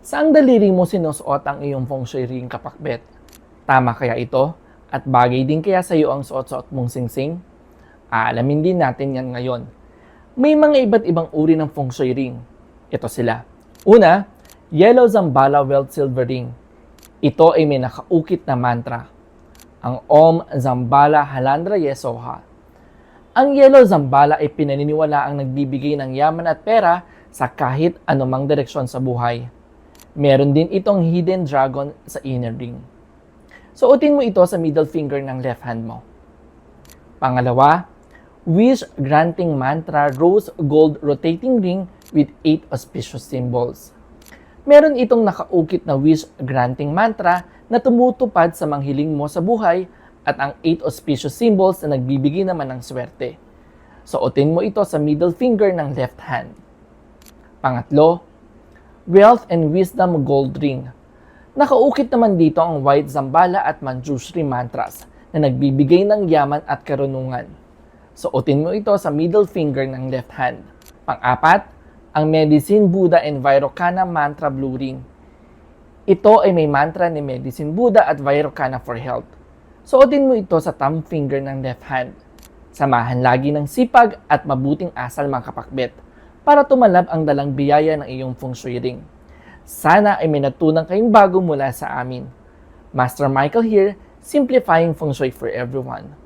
Saang daliri mo sinusuot ang iyong feng shui ring kapakbet? Tama kaya ito? At bagay din kaya sa iyo ang suot-suot mong singsing? Aalamin din natin yan ngayon. May mga iba't ibang uri ng feng shui ring. Ito sila. Una, Yellow Zambala Welt Silver Ring. Ito ay may nakaukit na mantra. Ang Om Zambala Halandra Yesoha. Ang Yellow Zambala ay pinaniniwala ang nagbibigay ng yaman at pera sa kahit anumang direksyon sa buhay. Meron din itong hidden dragon sa inner ring. Suotin mo ito sa middle finger ng left hand mo. Pangalawa, wish granting mantra rose gold rotating ring with eight auspicious symbols. Meron itong nakaukit na wish granting mantra na tumutupad sa manghiling mo sa buhay at ang eight auspicious symbols na nagbibigay naman ng swerte. Suotin mo ito sa middle finger ng left hand. Pangatlo, Wealth and Wisdom Gold Ring. Nakaukit naman dito ang White Zambala at Manjushri mantras na nagbibigay ng yaman at karunungan. Suotin mo ito sa middle finger ng left hand. Pang-apat, ang Medicine Buddha and Vairocana Mantra Blue Ring. Ito ay may mantra ni Medicine Buddha at Vairocana for health. Suotin mo ito sa thumb finger ng left hand. Samahan lagi ng sipag at mabuting asal mga kapakbet para tumalab ang dalang biyaya ng iyong feng shui ring. Sana ay may natulang kayong bago mula sa amin. Master Michael here, simplifying feng shui for everyone.